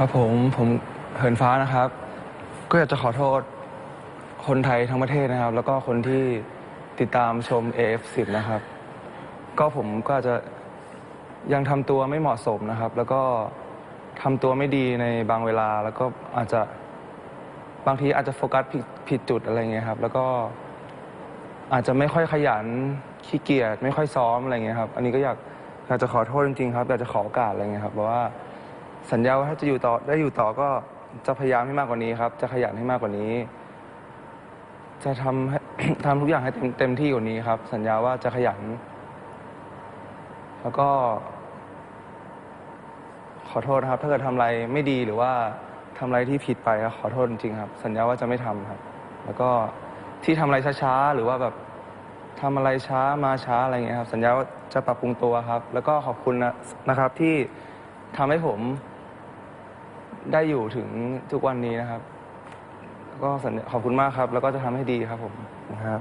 ครับผมผมเหินฟ้านะครับ ก็อยากจะขอโทษคนไทยทั้งประเทศนะครับ แล้วก็คนที่ติดตามชม AF10 นะครับ ก็ผมก็อาจจะยังทำตัวไม่เหมาะสมนะครับ แล้วก็ทำตัวไม่ดีในบางเวลา แล้วก็อาจจะบางทีอาจจะโฟกัสผิดผิดจุดอะไรเงี้ยครับ แล้วก็อาจจะไม่ค่อยขยันขี้เกียจไม่ค่อยซ้อมอะไรเงี้ยครับ อันนี้ก็อยากอยากจะขอโทษจริงๆครับอยากจะขอโอกาสอะไรเงี้ยครับเพราะว่า สัญญาว่าถ้าจะอยู่ต่อได้อยู่ต่อก็จะพยายามให้มากกว่านี้ครับ จะขยันให้มากกว่านี้ จะทำให้ ทำทุกอย่างให้เต็มเต็มที่กว่านี้ครับ สัญญาว่าจะขยัน แล้วก็ ขอโทษนะครับ ถ้าเกิดทำอะไรไม่ดีหรือว่าทำอะไรที่ผิดไปก็ขอโทษจริงๆครับ สัญญาว่าจะไม่ทำครับ แล้วก็ที่ทำอะไรช้าๆหรือว่าแบบทำอะไรช้ามาช้าอะไรเงี้ยครับ สัญญาว่าจะปรับปรุงตัวครับ แล้วก็ขอบคุณนะนะครับที่ทำให้ผม ได้อยู่ถึงทุกวันนี้นะครับ ก็สัญญาขอบคุณมากครับ แล้วก็จะทำให้ดีครับผมนะครับ